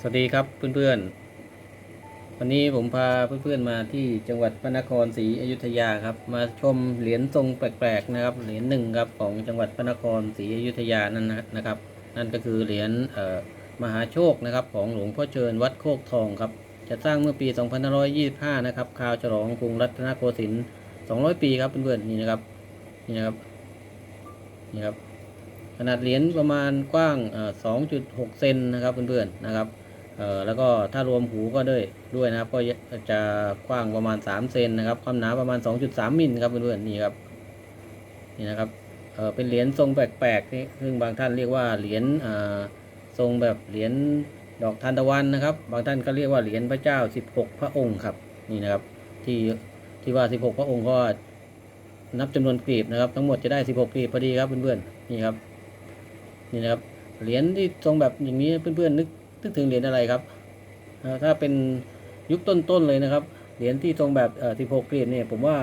สวัสดีครับเพื่อนๆ วันนี้ผมพาเพื่อนๆมาที่จังหวัดพระนครศรีอยุธยาครับ มาชมเหรียญทรงแปลกๆนะครับ เหรียญหนึ่งครับของจังหวัดพระนครศรีอยุธยานั่นนะนะครับ นั่นก็คือเหรียญมหาโชคนะครับ ของหลวงพ่อเชิญวัดโคกทองครับ จะสร้างเมื่อปี 2525 นะครับคราวฉลองกรุงรัตนโกสินทร์ 200 ปีครับเพื่อนๆนี่นะครับนี่นะครับนี่ครับขนาดเหรียญประมาณกว้าง 2.6 เซนนะครับเพื่อนๆนะครับ เอ่อแล้วก็ถ้ารวมหูก็ด้วยด้วยนะครับ ก็จะกว้างประมาณ 3 เซนนะครับ ความหนาประมาณ 2.3มิลครับเพื่อนๆนี่ครับนี่นะครับเออเป็นเหรียญทรงแปลกๆนี่ซึ่งบางท่านเรียกว่าเหรียญอ่าทรงแบบเหรียญดอกทานตะวันนะครับ บางท่านก็เรียกว่าเหรียญพระเจ้า 16 พระองค์ครับนี่นะครับที่ที่ว่า 16 พระองค์ก็นับจำนวนกลีบนะครับ ทั้งหมดจะได้ 16กลีบพอดีครับเพื่อนๆนี่ครับนี่นะครับเหรียญที่ทรงแบบอย่างนี้เพื่อนๆนึก นึกถึงเหรียญอะไรครับ ถ้าเป็นยุคต้นๆเลยนะครับ เหรียญที่ทรงแบบเอ่อ16กรีดเนี่ยผมว่า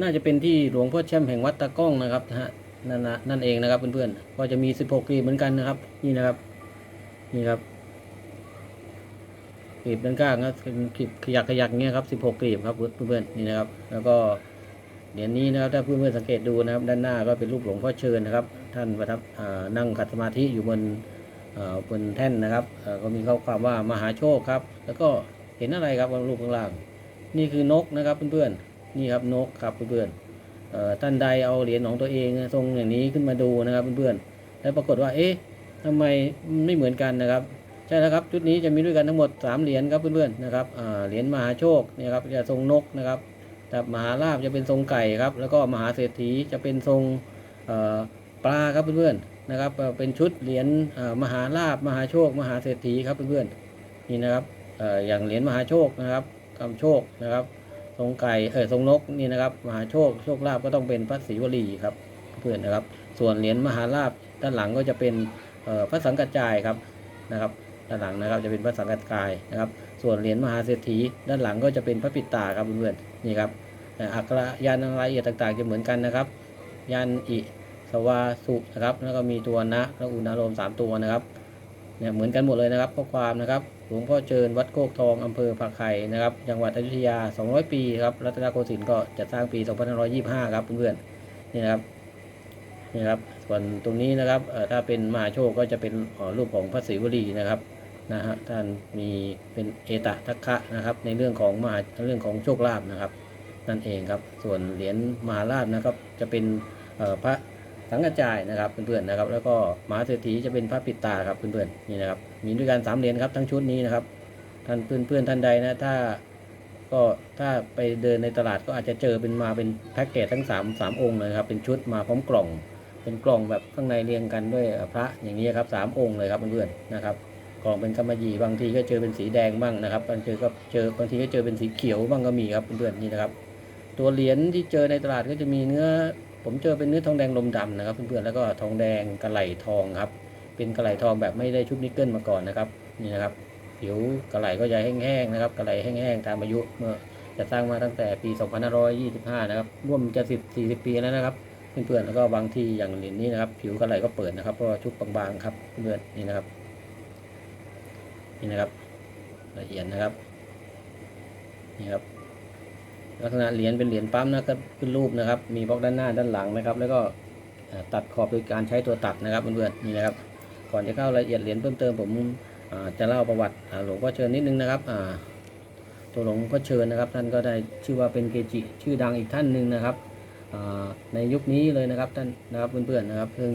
น่าจะเป็นที่หลวงพ่อแช่มแห่งวัดตะก้องนะครับนะฮะนั่นนั่นเองนะครับเพื่อนๆ ก็จะมี16กรีดเหมือนกันนะครับ นี่นะครับ นี่ครับกรีบด้านข้างก็เป็นกรีบขยักขยักเงี้ยครับ16กรีบครับเพื่อนๆนี่นะครับ แล้วก็เหรียญนี้นะครับถ้าเพื่อนๆสังเกตดูนะครับ ด้านหน้าก็เป็นรูปหลวงพ่อเชิญนะครับ ท่านประทับนั่งขัดสมาธิอยู่บน บนแท่นนะครับก็มีข้อความว่ามหาโชคครับ แล้วก็เห็นอะไรครับบนรูปข้างล่าง นี่คือนกนะครับเพื่อนๆนี่ครับนกครับเพื่อนๆท่านใดเอาเหรียญของตัวเองทรงอย่างนี้ขึ้นมาดูนะครับเพื่อนๆแล้วปรากฏว่าเอ๊ะทำไมไม่เหมือนกันนะครับใช่แล้วครับชุดนี้จะมีด้วยกันทั้งหมด 3 เหรียญครับเพื่อนๆนะครับเหรียญมหาโชคเนี่ยครับจะทรงนกนะครับแต่มหาลาภจะเป็นทรงไก่ครับแล้วก็มหาเศรษฐีจะเป็นทรงปลาครับเพื่อนๆ นะครับเป็นชุดเหรียญมหาลาบมหาโชค มหาเศรษฐีครับเพื่อนๆนี่นะครับอย่างเหรียญมหาโชคนะครับคำโชคนะครับทรงไก่เออทรงนกนี่นะครับ มหาโชคโชคลาภก็ต้องเป็นพระศรีวลีครับเพื่อนนะครับ ส่วนเหรียญมหาลาบด้านหลังก็จะเป็นพระสังกัจจายครับนะครับด้านหลังนะครับจะเป็นพระสังกัจจายนะครับ ส่วนเหรียญมหาเศรษฐีด้านหลังก็จะเป็นพระปิตาครับเพื่อนๆนี่ครับอักระยันรายละเอียดต่างๆจะเหมือนกันนะครับยันอิ วาสุนะครับ แล้วก็มีตัวนะและอุณาโลมสามตัวนะครับเนี่ยเหมือนกันหมดเลยนะครับข้อความนะครับ หลวงพ่อเจิญวัดโคกทองอำเภอผักไข่นะครับ จังหวัดอยุธยา 200 ปีครับรัตนโกสินทร์ก็จะสร้างปี 2525 ครับเพื่อนๆนี่นะครับนี่ครับส่วนตรงนี้นะครับเอ่อถ้าเป็นมหาโชคก็จะเป็นรูปของพระศรีวลีนะครับนะฮะท่านมีเป็นเอตทัคคะนะครับ ในเรื่องของมหาเรื่องของโชคลาภนะครับ นั่นเองครับ ส่วนเหรียญมหาราชนะครับ จะเป็นเอ่อพระ สังกระจายนะครับเพื่อนๆนะครับ แล้วก็มหาเศรษฐีจะเป็นพระปิดตาครับเพื่อนๆนี่นะครับ มีด้วยกันสามเหรียญครับทั้งชุดนี้นะครับ ท่านเพื่อนๆท่านใดนะถ้าก็ถ้าไปเดินในตลาดก็อาจจะเจอเป็นมาเป็นแพ็กเกจทั้งสามสามองค์เลยครับเป็นชุดมาพร้อมกล่อง เป็นกล่องแบบข้างในเรียงกันด้วยพระอย่างนี้ครับสามองค์เลยครับเพื่อนๆนะครับกล่องเป็นกำมะหยี่บางทีก็เจอเป็นสีแดงบ้างนะครับบางทีก็เจอบางทีก็เจอเป็นสีเขียวบ้างก็มีครับเพื่อนๆนี่นะครับ ตัวเหรียญที่เจอในตลาดก็จะมีเนื้อ ผมเจอเป็นเนื้อทองแดงลมดำนะครับ เพื่อนๆแล้วก็ทองแดงกระไหลทองครับ เป็นกระไหลทองแบบไม่ได้ชุบนิกเกิลมาก่อนนะครับนี่นะครับผิวกระไหลก็จะแห้งๆนะครับกระไหลแห้งๆตามอายุเมื่อจะสร้างมาตั้งแต่ปี 2525 นะครับร่วมจะ 10 40 ปีแล้วนะครับเพื่อนๆแล้วก็บางที่อย่างเหรียญนี้นะครับ ผิวกระไหลก็เปิดนะครับเพราะชุบบางๆครับเพื่อนนี่นะครับนี่นะครับละเอียดนะครับนี่ครับ ลักษณะเหรียญเป็นเหรียญปั๊มนะครับขึ้นรูปนะครับ มีบล็อกด้านหน้าด้านหลังนะครับ แล้วก็ตัดขอบโดยการใช้ตัวตัดนะครับเพื่อนๆนี่นะครับ ก่อนจะเข้ารายละเอียดเหรียญเพิ่มเติมผมจะเล่าประวัติหลวงพ่อเชิญนิดนึงนะครับตัวหลวงพ่อเชิญนะครับ ท่านก็ได้ชื่อว่าเป็นเกจิชื่อดังอีกท่านหนึ่งนะครับในยุคนี้เลยนะครับท่านนะครับเพื่อนๆนะครับ ซึ่ง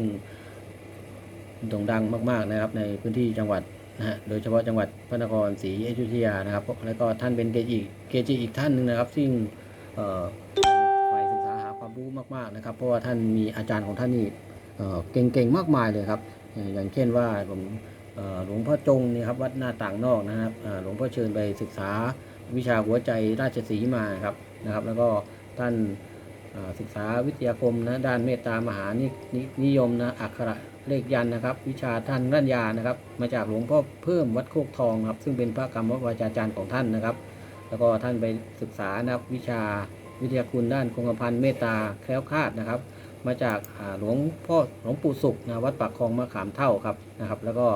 โด่งดังมากๆนะครับในพื้นที่จังหวัด นะฮะโดยเฉพาะจังหวัดพระนครศรีอยุธยานะครับ แล้วก็ท่านเป็นเกจิเกจิอีกท่านหนึ่งนะครับ ซึ่งเอ่อฝ่ายศึกษาหาความรู้มากๆนะครับ เพราะว่าท่านมีอาจารย์ของท่านนี่เก่งๆมากมายเลยครับ อย่างเช่นว่าผมหลวงพ่อจงนี่ครับวัดหน้าต่างนอกนะครับหลวงพ่อเชิญไปศึกษาวิชาหัวใจราชสีมาครับนะครับ แล้วก็ท่านศึกษาวิทยาคมนะด้านเมตตามหานินินิยมนะอักขระ เลขยันนะครับ วิชาท่านรัญญานะครับ มาจากหลวงพ่อเพิ่มวัดโคกทองครับ ซึ่งเป็นพระกรรมวาจาจารย์ของท่านนะครับ แล้วก็ท่านไปศึกษานะครับ วิชาวิทยาคุณด้านคงกระพันเมตตาแคล้วคลาดนะครับ มาจากหลวงพ่อหลวงปู่สุขนะวัดปากคลองมะขามเท่าครับนะครับ แล้วก็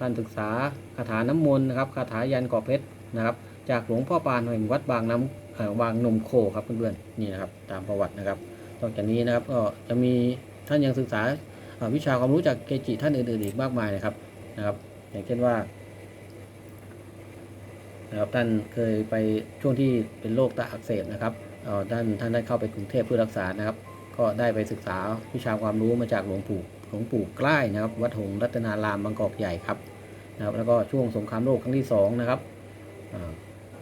ท่านศึกษาคาถาน้ำมนต์นะครับคาถายันกอบเพชรนะครับ จากหลวงพ่อปานแห่งวัดบางน้ำวางนมโคครับเพื่อนๆนี่นะครับตามประวัตินะครับนอกจากนี้นะครับก็จะมีท่านยังศึกษา วิชาความรู้จากเกจิท่านอื่นๆอีกมากมายนะครับนะครับ อย่างเช่นว่านะครับท่านเคยไปช่วงที่เป็นโรคตาอักเสบนะครับเออท่านท่านได้เข้าไปกรุงเทพเพื่อรักษานะครับ ก็ได้ไปศึกษาวิชาความรู้มาจากหลวงปู่หลวงปู่ใกล้นะครับ วัดหงรัตนารามบางกอกใหญ่ครับนะครับ แล้วก็ช่วงสงครามโลกครั้งที่สองนะครับ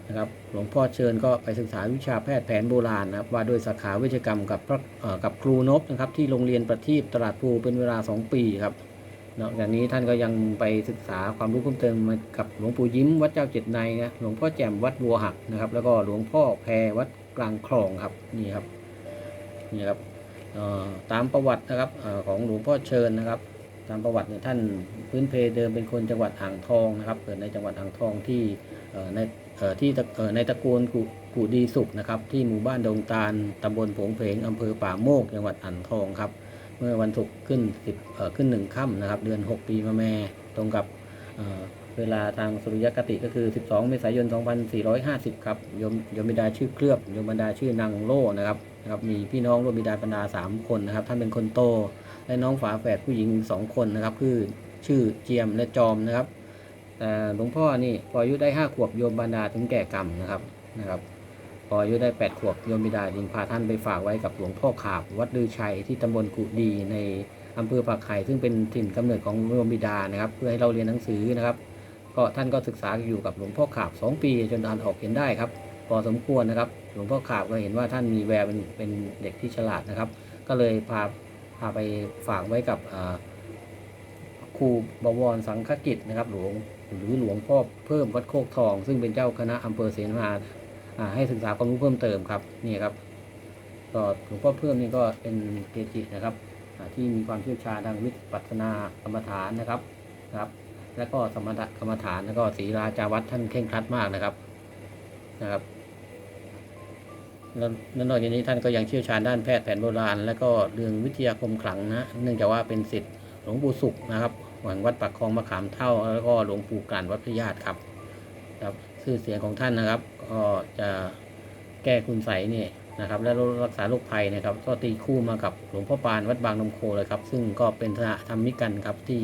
นะครับหลวงพ่อเชิญก็ไปศึกษาวิชาแพทย์แผนโบราณนะครับว่าด้วยสาขาวิชกรรมกับพระกับครูนพนะครับที่โรงเรียนประทีปตลาดภูเป็นเวลา 2 ปีครับนอกจากนี้ท่านก็ยังไปศึกษาความรู้เพิ่มเติมมากับหลวงปู่ยิ้มวัดเจ้าเจ็ดในายนะหลวงพ่อแจ่มวัดบัวหักนะครับ แล้วก็หลวงพ่อแพรวัดกลางคลองครับนี่ครับนี่ครับตามประวัตินะครับอของหลวงพ่อเชิญนะครับ ตามประวัติเนี่ยท่านพื้นเพเดิมเป็นคนจังหวัดอ่างทองนะครับเกิดในจังหวัดอ่างทองที่ใน ที่ในตระกูลกุกุดีสุขนะครับ ที่หมู่บ้านดงตาลตำบลผงเพงอำเภอป่าโมกจังหวัดอ่างทองครับ เมื่อวันศุกร์ขึ้น10ขึ้นหนึ่งค่ำนะครับ เดือน 6 ปีมะแม่ตรงกับเเวลาทางสุริยคติก็คือ 12 เมษายน 2450 ครับโยมยมบิดาชื่อเคลือบโยมบิดาชื่อนางโล่นะครับนะครับ มีพี่น้องรวมบิดาบรรดา 3 คนนะครับ ท่านเป็นคนโต และน้องฝาแฝดผู้หญิง 2 คนนะครับ คือชื่อเจียมและจอมนะครับ แต่หลวงพ่อนี่พออายุได้5ขวบโยมบรรดาถึงแก่กรรมนะครับนะครับ พออายุได้8ขวบโยมบิดาจึงพาท่านไปฝากไว้กับหลวงพ่อขาบวัดลือชัยที่ตำบลกุดีในอำเภอปากไข่ซึ่งเป็นถิ่นกำเนิดของโยมบิดานะครับ เพื่อให้เราเรียนหนังสือนะครับ ก็ท่านก็ศึกษาอยู่กับหลวงพ่อขาบ2ปีจนอ่านออกเขียนได้ครับ พอสมควรนะครับ หลวงพ่อขาบก็เห็นว่าท่านมีแววเป็นเป็นเด็กที่ฉลาดนะครับ ก็เลยพาพาไปฝากไว้กับครูบวรสังฆกิจนะครับหลวง หรือหลวงพ่อเพิ่มวัดโคกทอง ซึ่งเป็นเจ้าคณะอำเภอเสนาให้ศึกษาความรู้เพิ่มเติมครับนี่ครับก็หลวงพ่อเพิ่มนี่ก็เป็นเกจินะครับที่มีความเชี่ยวชาญทางวิปัสสนากรรมฐานนะครับนะครับ แล้วก็สมถกรรมฐานแล้วก็ศีลาจาวัดท่านเข่งครัดมากนะครับนะครับแล้วนอกจากนี้ท่านก็ยังเชี่ยวชาญด้านแพทย์แผนโบราณ แล้วก็เรื่องวิทยาคมขลังนะเนื่องจากว่าเป็นศิษย์หลวงปู่สุขนะครับ แห่งวัดปักคลองมะขามเท่า แล้วก็หลวงปู่การวัดพระญาติครับ ครับชื่อเสียงของท่านนะครับ ก็จะแก้คุณใสเนี่ยนะครับ และรักษาโรคภัยนะครับ ก็ตีคู่มากับหลวงพ่อปานวัดบางนมโคเลยครับ ซึ่งก็เป็นธธรรมิกันครับที่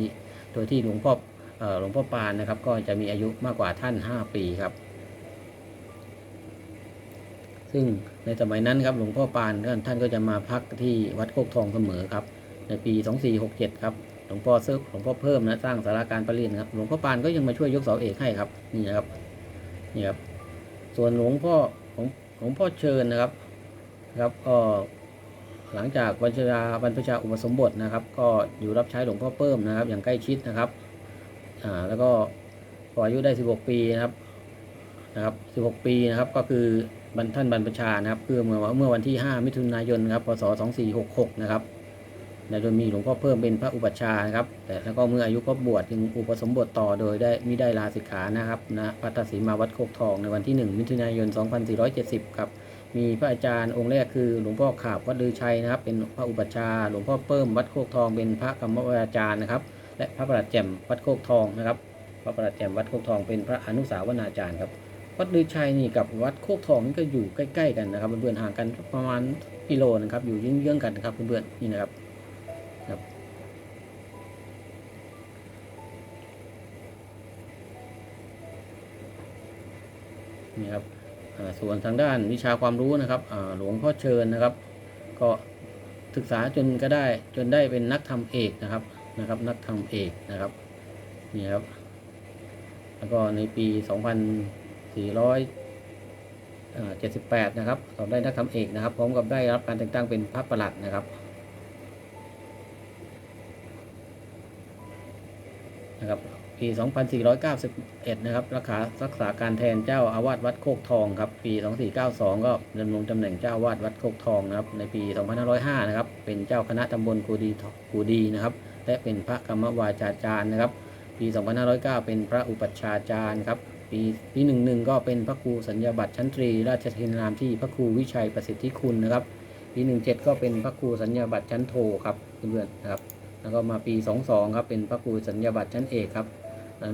โดยที่หลวงพ่อเอ่อหลวงพ่อปานนะครับ ก็จะมีอายุมากกว่าท่าน 5 ปีครับ ซึ่งในสมัยนั้นครับหลวงพ่อปานท่านก็จะมาพักที่วัดโคกทองเสมอครับ ในปี 2467 ครับ หลวงพ่อเซิร์ฟหลวงพ่อเพิ่มนะสร้างสาราการประเรียนครับหลวงพ่อปานก็ยังมาช่วยยกเสาเอกให้ครับนี่นะครับนี่ครับ ส่วนหลวงพ่อหลวงหลวงพ่อเชิญนะครับครับก็หลังจากวันชาบรรพชาอุปสมบทนะครับ ก็อยู่รับใช้หลวงพ่อเพิ่มนะครับ อย่างใกล้ชิดนะครับอ่าแล้วก็พออายุได้ 16 ปีนะครับนะครับ 16 ปีนะครับก็คือบรรท่านบรรพชานะครับเพื่อเมื่อเมื่อวันที่ 5 มิถุนายนครับพศ 2466 นะครับ และโดยมีหลวงพ่อเพิ่มเป็นพระอุปัชฌาย์นะครับ แต่แล้วก็เมื่ออายุครบบวชจึงอุปสมบทต่อโดยได้มิได้ลาสิกขานะครับณพัทสีมาวัดโคกทองในวันที่ 1 มิถุนายน 2470 ครับ มีพระอาจารย์องค์แรกคือหลวงพ่อขาบวัดลือชัยนะครับ เป็นพระอุปัชฌาย์หลวงพ่อเพิ่มวัดโคกทองเป็นพระกรรมวาจารย์นะครับ และพระประหลัดแจ่มวัดโคกทองนะครับ พระประหลัดแจ่มวัดโคกทองเป็นพระอนุสาวนาจารย์ครับวัดลือชัยนี่กับวัดโคกทองนี่ก็อยู่ใกล้ ๆ กันนะครับเพื่อนๆห่างกันประมาณกิโลนะครับอยู่เยื้องๆกันนะครับเพื่อนๆนี่นะครับ ครับ นี่ครับส่วนทางด้านวิชาความรู้นะครับหลวงพ่อเชิญนะครับ ก็ศึกษาจนก็ได้จนได้เป็นนักธรรมเอกนะครับนะครับ นักธรรมเอกนะครับนี่ครับ แล้วก็ในปี 2478 นะครับสอบได้นักธรรมเอกนะครับพร้อมกับได้รับการแต่งตั้งเป็นพระประหลัดนะครับ นะครับปี 2491 นะครับรักษารักษาการแทนเจ้าอาวาสวัดโคกทองครับปี 2492 ก็ดำรงตำแหน่งเจ้าอาวาสวัดโคกทองนะครับในปี 2505 นะครับเป็นเจ้าคณะตำบลกูดีกูดีนะครับและเป็นพระกรรมวาจาจารย์นะครับ ปี 2509 เป็นพระอุปัชฌาจารย์ครับปีปี11 ก็เป็นพระครูสัญญาบัตรชั้นตรี ราชทินนามที่พระครูวิชัยประสิทธิคุณนะครับปี 17 ก็เป็นพระครูสัญญาบัตรชั้นโทครับเพื่อนๆนะครับ แล้วก็มาปี 22 ครับเป็นพระครูสัญญาบัตรชั้นเอกครับ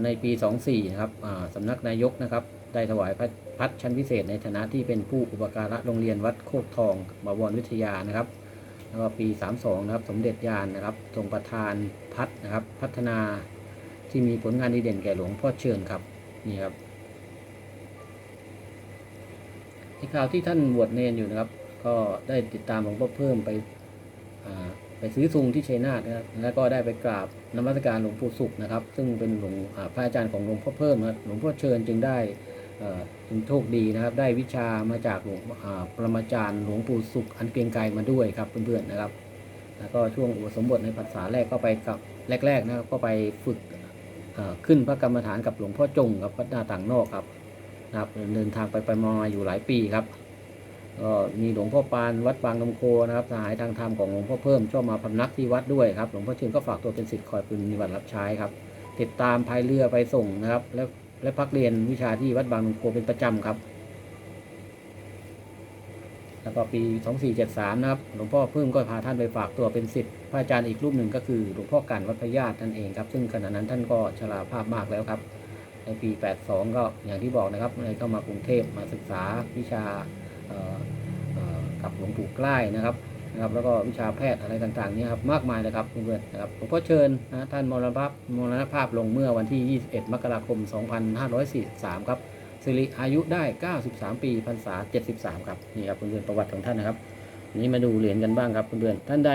ในปี 24 นะครับสำนักนายกนะครับได้ถวายพัดชั้นพิเศษในฐานะที่เป็นผู้อุปการะโรงเรียนวัดโคกทองบวรวิทยานะครับแล้วก็ปี 32 นะครับสมเด็จยานนะครับทรงประทานพัดนะครับพัฒนาที่มีผลงานดีเด่นแก่หลวงพ่อเชิญครับนี่ครับในข่าวที่ท่านบวชเนนอยู่นะครับ ก็ได้ติดตามหลวงพ่อเพิ่มไปอ่า ไปซื้อซุงที่ชัยนาทนะครับ แล้วก็ได้ไปกราบนมัสการหลวงปู่สุขนะครับ ซึ่งเป็นหลวงอ่าพระอาจารย์ของหลวงพ่อเพิ่มครับหลวงพ่อเชิญจึงได้จึงโชคดีนะครับ ได้วิชามาจากหลวงปรมาจารย์หลวงปู่สุขอันเกรียงไกรมาด้วยครับเพื่อนๆนะครับ แล้วก็ช่วงอุปสมบทในภาษาแรกก็ไปกับแรกๆนะครับก็ไปฝึกขึ้นพระกรรมฐานกับหลวงพ่อจงครับวัดหน้าต่างนอกครับนะครับเดินทางไปไปมาอยู่หลายปีครับ ก็มีหลวงพ่อปานวัดบางนมโคนะครับสหายทางธรรมของหลวงพ่อเพิ่มชอบมาพำนักที่วัดด้วยครับหลวงพ่อเชิญก็ฝากตัวเป็นศิษย์คอยปฏิบัติรับใช้ครับ ติดตามพายเรือไปส่งนะครับ และและพักเรียนวิชาที่วัดบางนมโคเป็นประจำครับ แล้วก็ปี2473นะครับหลวงพ่อเพิ่มก็พาท่านไปฝากตัวเป็นศิษย์พระอาจารย์อีกรูปหนึ่งก็คือหลวงพ่อการวัดพญาตินั่นเองครับ ซึ่งขณะนั้นท่านก็ชราภาพมากแล้วครับ ในปี 82 ก็อย่างที่บอกนะครับเลยเข้ามากรุงเทพมาศึกษาวิชา กับหลวงปู่ใกล้นะครับนะครับแล้วก็วิชาแพทย์อะไรต่างๆนี่ครับมากมายเลยครับเพื่อนๆนะครับหลวงพ่อเชิญนะท่านมรณภาพมรณภาพลงเมื่อวันที่ 21 มกราคม 2543 ครับสิริอายุได้ 93 ปีพรรษา 73 ครับนี่ครับเพื่อนๆประวัติของท่านนะครับนี้มาดูเหรียญกันบ้างครับเพื่อนๆท่านใด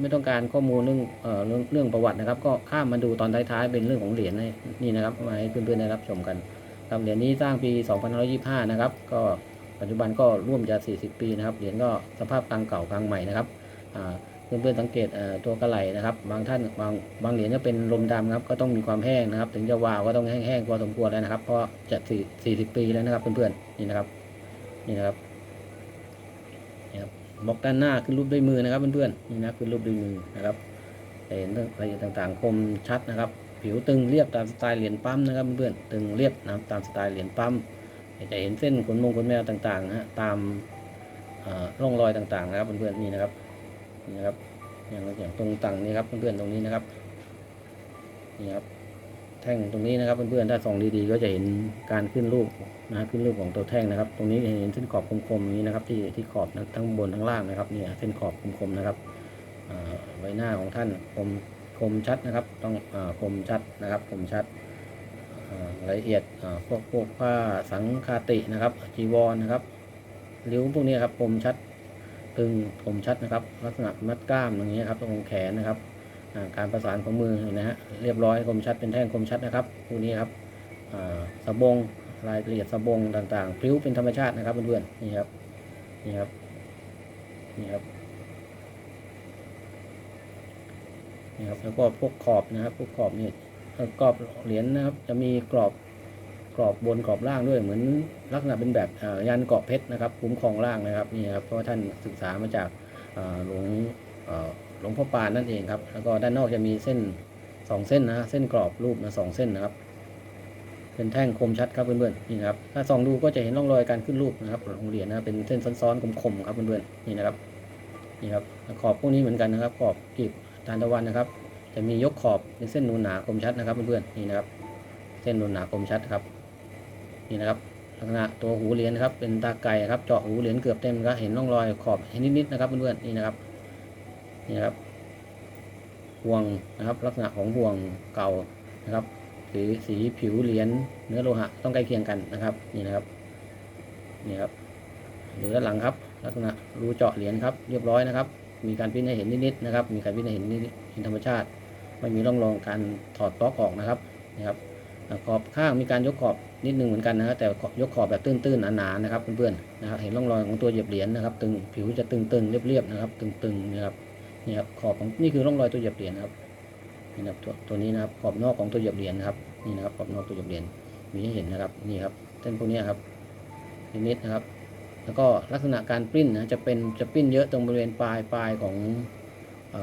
ไม่ต้องการข้อมูลเรื่องเอ่อเรื่องเรื่องประวัตินะครับ ก็ข้ามมาดูตอนท้ายๆเป็นเรื่องของเหรียญนี่นะครับมาให้เพื่อนๆได้รับชมกันครับเหรียญนี้สร้างปี 2525 นะครับก็ ปัจจุบันก็ร่วมจะ 40 ปีนะครับ เหรียญก็สภาพกลางเก่ากลางใหม่นะครับเพื่อนๆสังเกตตัวกระไหลนะครับ บางท่านบางบางเหรียญก็เป็นลมดำครับ ก็ต้องมีความแห้งนะครับ ถึงจะวาวก็ต้องแห้งๆพอสมควรแล้วนะครับ เพราะจะ4 40 ปีแล้วนะครับเพื่อนๆนี่นะครับนี่นะครับนี่ครับบล็อกด้านหน้าขึ้นรูปด้วยมือนะครับเพื่อนๆนี่นะขึ้นรูปด้วยมือนะครับเห็นเรื่องรายละเอียดต่างๆคมชัดนะครับ ผิวตึงเรียบตามสไตล์เหรียญปั๊มนะครับเพื่อนๆตึงเรียบนะครับตามสไตล์เหรียญปั๊ม จะเห็นเส้นขนมงขนแมวต่างๆนะฮะตามร่องรอยต่างๆนะครับเพื่อนๆนี่นะครับนี่นะครับอย่างอย่างตรงต่างนี้ครับเพื่อนๆตรงนี้นะครับนี่ครับแท่งตรงนี้นะครับเพื่อนๆถ้าส่องดีๆก็จะเห็นการขึ้นรูปนะขึ้นรูปของตัวแท่งนะครับ ตรงนี้จะเห็นเส้นขอบคมๆนี้นะครับ ที่ที่ขอบทั้งบนทั้งล่างนะครับเนี่ยเส้นขอบคมๆนะครับใบหน้าของท่านคมคมชัดนะครับ ต้องคมชัดนะครับคมชัด รายละเอียดพวกพวกผ้าสังคาตินะครับ จีวรนะครับริ้วพวกนี้ครับคมชัดตึงคมชัดนะครับ ลักษณะมัดกล้ามอย่างนี้ยครับตรงแขนนะครับการประสานของมือนะฮะเรียบร้อยคมชัดเป็นแท่งคมชัดนะครับพวกนี้ครับอ่าสบงรายละเอียดสบงต่างๆพลิ้วเป็นธรรมชาตินะครับเพื่อนๆนี่ครับนี่ครับนี่ครับนี่ครับแล้วก็พวกขอบนะครับพวกขอบนี่ กรอบเหรียญนะครับ จะมีกรอบกรอบบนกรอบล่างด้วยเหมือนลักษณะเป็นแบบยันเกาะเพชรนะครับคุ้มครองล่างนะครับนี่ครับเพราะท่านศึกษามาจากหลวงหลวงพ่อปานนั่นเองครับ แล้วก็ด้านนอกจะมีเส้นสองเส้นนะเส้นกรอบรูปนะสองเส้นนะครับ เป็นแท่งคมชัดครับเพื่อนๆนี่ครับถ้าส่องดูก็จะเห็นร่องรอยการขึ้นรูปนะครับของเหรียญนะเป็นเส้นซ้อนๆคมๆครับเพื่อนๆนี่นะครับนี่ครับขอบพวกนี้เหมือนกันนะครับขอบกลีบทานตะวันนะครับ จะมียกขอบเป็นเส้นนูนหนาคมชัดนะครับเพื่อนๆนี่นะครับ เส้นนูนหนาคมชัดครับ นี่นะครับลักษณะตัวหูเหรียญครับเป็นตาไก่ครับเจาะหูเหรียญเกือบเต็มครับเห็นร่องรอยขอบเห็นนิดๆนะครับเพื่อนๆนี่นะครับนี่นะครับห่วงนะครับ ลักษณะของห่วงเก่านะครับสีสีผิวเหรียญเนื้อโลหะต้องใกล้เคียงกันนะครับ นี่นะครับนี่ครับหรือด้านหลังครับ ลักษณะรูเจาะเหรียญครับเรียบร้อยนะครับ มีการพิมพ์ให้เห็นนิดๆนะครับ มีการพิมพ์ให้เห็นนิดๆเป็นธรรมชาติ ไม่มีร่องรอยการถอดปลั๊กออกนะครับนี่ครับขอบข้างมีการยกขอบนิดนึงเหมือนกันนะครับแต่ยกขอบแบบตื้นๆหนาๆนะครับเพื่อนๆนะครับเห็นร่องรอยของตัวเหยียบเหรียญนะครับ ตึงผิวจะตึงๆเรียบๆนะครับ ตึงๆนะครับนี่ครับขอบของนี่คือร่องรอยตัวเหยียบเหรียญนะครับนี่ครับตัวตัวนี้นะครับขอบนอกของตัวเหยียบเหรียญนะครับนี่นะครับขอบนอกตัวเหยียบเหรียญมีให้เห็นนะครับนี่ครับเส้นพวกนี้ครับนิดๆนะครับ แล้วก็ลักษณะการปริ้นนะจะเป็นจะปริ้นเยอะตรงบริเวณปลายปลายของอ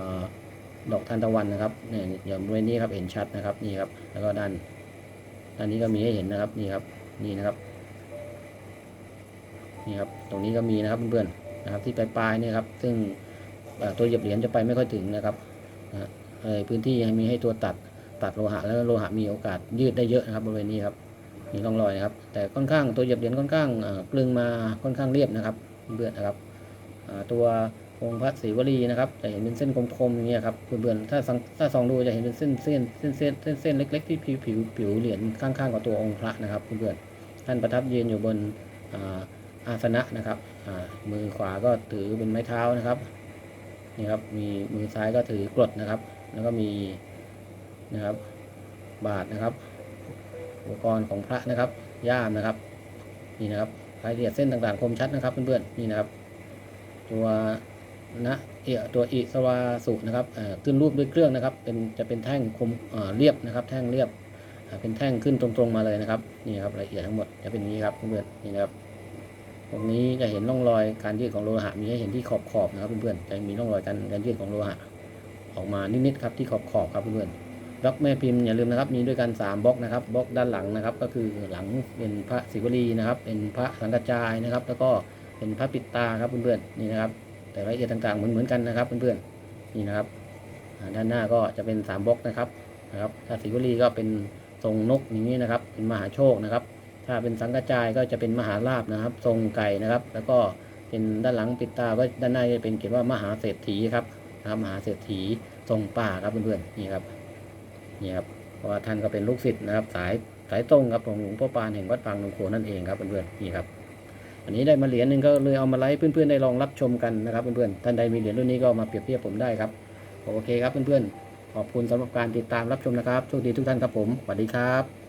ดอกทานตะวันนะครับเนี่ยอย่างบริเวณนี้ครับเห็นชัดนะครับนี่ครับ แล้วก็ด้านด้านนี้ก็มีให้เห็นนะครับนี่ครับนี่นะครับนี่ครับตรงนี้ก็มีนะครับเพื่อนๆนะครับที่ปลายปลายๆเนี่ยครับ ซึ่งตัวเหยียบเหรียญจะไปไม่ค่อยถึงนะครับนะฮะเอ่อพื้นที่มีให้ตัวตัดตัดโลหะแล้วโลหะมีโอกาสยืดได้เยอะนะครับบริเวณนี้ครับมีร่องรอยนะครับ แต่ค่อนข้างตัวเหยียบเหรียญค่อนข้างกลึงมาค่อนข้างเรียบนะครับเพื่อนนะครับตัว องค์พระศรีวลีนะครับจะเห็นเป็นเส้นคมๆอย่างเงี้ยครับเพื่อนๆถ้าสังถ้าส่องดูจะเห็นเป็นเส้นเส้นเส้นเส้นเส้นเส้นเล็กๆที่ผิวผิวผิวเหรียญข้างๆกับตัวองค์พระนะครับเพื่อนๆท่านประทับยืนอยู่บนอาสนะนะครับมือขวาก็ถือเป็นไม้เท้านะครับนี่ครับมีมือซ้ายก็ถือกรดนะครับ แล้วก็มีนะครับบาทนะครับ อุปกรณ์ของพระนะครับ ย่ามนะครับ นี่นะครับรายละเอียดเส้นต่างๆคมชัดนะครับเพื่อนๆนี่นะครับ ตัว นะเออตัวอิสวาสุนะครับขึ้นรูปด้วยเครื่องนะครับ เป็นจะเป็นแท่งคมเรียบนะครับ แท่งเรียบเป็นแท่งขึ้นตรงๆมาเลยนะครับนี่ครับรายละเอียดทั้งหมดจะเป็นนี้ครับเพื่อนๆนี่นะครับตรงนี้จะเห็นร่องรอยการยืดของโลหะมีให้เห็นที่ขอบขอบนะครับเพื่อนๆจะมีร่องรอยการการยืดของโลหะออกมานิดๆครับที่ขอบขอบครับเพื่อนๆบล็อกแม่พิมพ์อย่าลืมนะครับมีด้วยกัน3บล็อกนะครับบล็อกด้านหลังนะครับ ก็คือหลังเป็นพระศิวลีนะครับ เป็นพระสังกัจจายนะครับ แล้วก็เป็นพระปิดตาครับเพื่อนๆนี่นะครับ แต่รายละเอียดต่างๆเหมือนเหมือนๆกันนะครับเพื่อนๆนี่นะครับด้านหน้าก็จะเป็น3บล็อกนะครับนะครับ ถ้าศิวลีก็เป็นทรงนกอย่างนี้นะครับ เป็นมหาโชคนะครับ ถ้าเป็นสังกระจายก็จะเป็นมหาลาบนะครับ ทรงไก่นะครับ แล้วก็เป็นด้านหลังปิดตาก็ด้านหน้าจะเป็นเขียนว่ามหาเศรษฐีครับนะครับมหาเศรษฐีทรงป่าครับเพื่อนๆนี่ครับนี่ครับเพราะว่าท่านก็เป็นลูกศิษย์นะครับ สายสายตรงครับของหลวงพ่อปานแห่งวัดปางหนองโขนั่นเองครับเพื่อนๆนี่ครับ อันนี้ได้มาเหรียญหนึ่งก็เลยเอามาไลฟ์เพื่อนๆได้ลองรับชมกันนะครับเพื่อนๆท่านใดมีเหรียญรุ่นนี้ก็มาเปรียบเทียบผมได้ครับโอเคครับเพื่อนๆขอบคุณสำหรับการติดตามรับชมนะครับโชคดีทุกท่านครับผมสวัสดีครับ